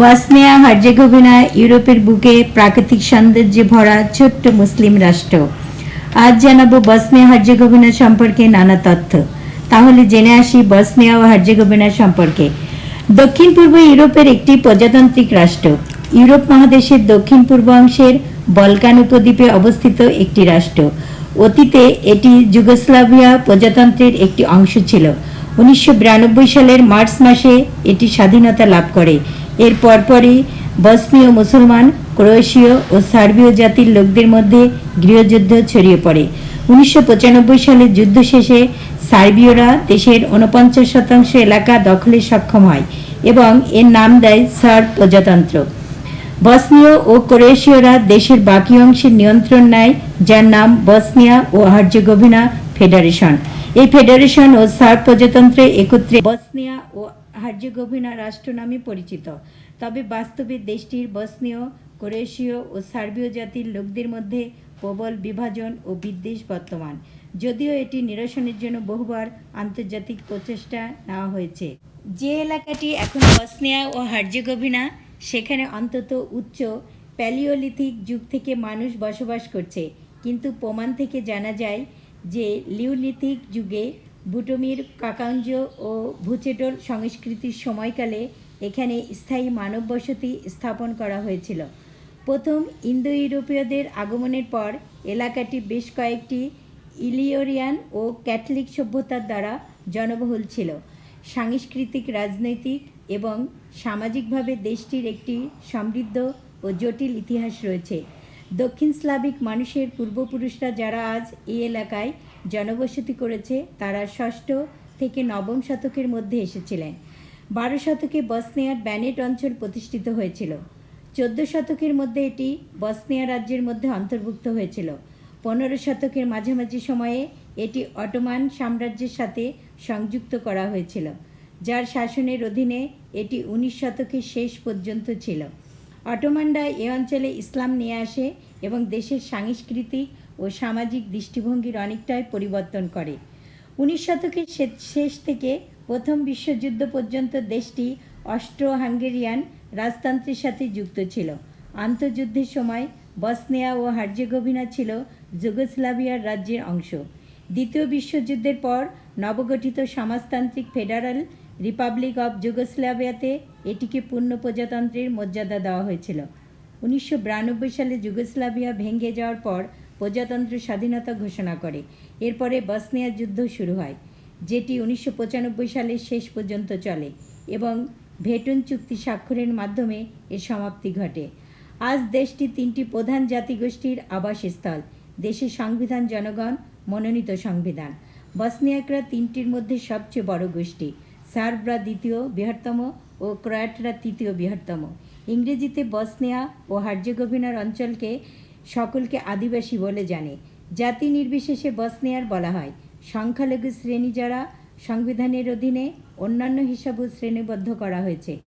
Bosnia Herzegovina ইউরোপের বুকে প্রাকৃতিক সৌন্দর্যে ভরা ছোট্ট মুসলিম রাষ্ট্র। আজ জানাব বসনিয়া হার্জেগোভিনা সম্পর্কে নানা তথ্য। তাহলে জেনে আসি বসনিয়া ও হার্জেগোভিনা সম্পর্কে। দক্ষিণ পূর্ব ইউরোপের একটি প্রজাতান্ত্রিক রাষ্ট্র। ইউরোপ মহাদেশের দক্ষিণ পূর্ব অংশের বলকান উপদ্বীপে অবস্থিত একটি রাষ্ট্র। অতীতে এটি যুগোস্লাভিয়া প্রজাতন্ত্রের একটি অংশ ছিল। উনিশশো বিরানব্বই সালের মার্চ মাসে এটি স্বাধীনতা লাভ করে। এর পরপরই বসনীয় মুসলমান, ক্রোয়েশীয় ও সার্বীয় জাতির লোকদের মধ্যে গৃহযুদ্ধ ছড়িয়ে পড়ে। উনিশশো সালে যুদ্ধ শেষে সার্বীয়রা দেশের উনপঞ্চাশ শতাংশ এলাকা দখলে সক্ষম হয় এবং এর নাম দেয় সার্ব প্রজাতন্ত্র। বসনীয় ও ক্রোয়েশীয়রা দেশের বাকি অংশের নিয়ন্ত্রণ নেয়, যার নাম বসনিয়া ও হার্জেগোভিনা ফেডারেশন। এই ফেডারেশন ও সার্ব প্রজাতন্ত্রে একত্রে বসনিয়া ও হার্জেগোভিনা রাষ্ট্র নামে পরিচিত। তবে বাস্তবে দেশটির বসনীয় ক্রোয়েশীয় ও সার্বীয় জাতির লোকদের মধ্যে প্রবল বিভাজন ও বিদ্বেষ বর্তমান। যদিও এটি নিরসনের জন্য বহুবার আন্তর্জাতিক প্রচেষ্টা নেওয়া হয়েছে। যে এলাকাটি এখন বসনিয়া ও হার্জেগোভিনা সেখানে অন্তত উচ্চ প্যালিওলিথিক যুগ থেকে মানুষ বসবাস করছে। কিন্তু প্রমাণ থেকে জানা যায় যে লিওলিথিক যুগে বুটমির কাকাঞ্জ ও ভুচেটল সংস্কৃতির সময়কালে এখানে স্থায়ী মানব বসতি স্থাপন করা হয়েছিল। প্রথম ইন্দো ইউরোপীয়দের আগমনের পর এলাকাটি বেশ কয়েকটি ইলিওরিয়ান ও ক্যাথলিক সভ্যতার দ্বারা জনবহুল ছিল। সাংস্কৃতিক, রাজনৈতিক এবং সামাজিকভাবে দেশটির একটি সমৃদ্ধ ও জটিল ইতিহাস রয়েছে। দক্ষিণ স্লাভিক মানুষের পূর্বপুরুষরা যারা আজ এই এলাকায় জনবসতি করেছে, তারা ষষ্ঠ থেকে নবম শতকের মধ্যে এসেছিলেন। বারো শতকে বসনিয়ার ব্যানেট অঞ্চল প্রতিষ্ঠিত হয়েছিল। চোদ্দ শতকের মধ্যে এটি বসনিয়া রাজ্যের মধ্যে অন্তর্ভুক্ত হয়েছিল। পনেরো শতকের মাঝামাঝি সময়ে এটি অটোমান সাম্রাজ্যের সাথে সংযুক্ত করা হয়েছিল, যার শাসনের অধীনে এটি উনিশ শতকের শেষ পর্যন্ত ছিল। অটোমানরা এ অঞ্চলে ইসলাম নিয়ে আসে এবং দেশের সাংস্কৃতিক ও সামাজিক দৃষ্টিভঙ্গির অনেকটাই পরিবর্তন করে। উনিশ শতকের শেষ থেকে প্রথম বিশ্বযুদ্ধ পর্যন্ত দেশটি অস্ট্রো হাঙ্গেরিয়ান রাজতন্ত্রের সাথে যুক্ত ছিল। আন্তর্যুদ্ধের সময় বসনিয়া ও হার্জেগোভিনা ছিল যুগোস্লাভিয়ার রাজ্যের অংশ। দ্বিতীয় বিশ্বযুদ্ধের পর নবগঠিত সমাজতান্ত্রিক ফেডারাল রিপাবলিক অব যুগোস্লাভিয়াতে এটিকে পূর্ণ প্রজাতন্ত্রের মর্যাদা দেওয়া হয়েছিল। উনিশশো বিরানব্বই সালে যুগোস্লাভিয়া ভেঙে যাওয়ার পর প্রজাতন্ত্র স্বাধীনতা ঘোষণা করে। এরপরে বসনিয়া যুদ্ধ শুরু হয়, যেটি উনিশশো সালের শেষ পর্যন্ত চলে এবং ভেটন চুক্তি স্বাক্ষরের মাধ্যমে এর সমাপ্তি ঘটে। আজ দেশটি তিনটি প্রধান জাতিগোষ্ঠীর আবাসস্থল, দেশের সংবিধান জনগণ, মনোনীত সংবিধান। বসনিয়াকরা তিনটির মধ্যে সবচেয়ে বড় গোষ্ঠী। সার্বরা দ্বিতীয় বৃহত্তম ও ক্রয়াটরা তৃতীয় বৃহত্তম। ইংরেজিতে বসনিয়া ও হার্জেগোভিনার অঞ্চলকে সকলকে আদিবাসী বলে জানে। জাতি নির্বিশেষে বসনিয়ার বলা হয়। সংখ্যালঘু শ্রেণি যারা সংবিধানের অধীনে অন্যান্য হিসাবেও শ্রেণীবদ্ধ করা হয়েছে।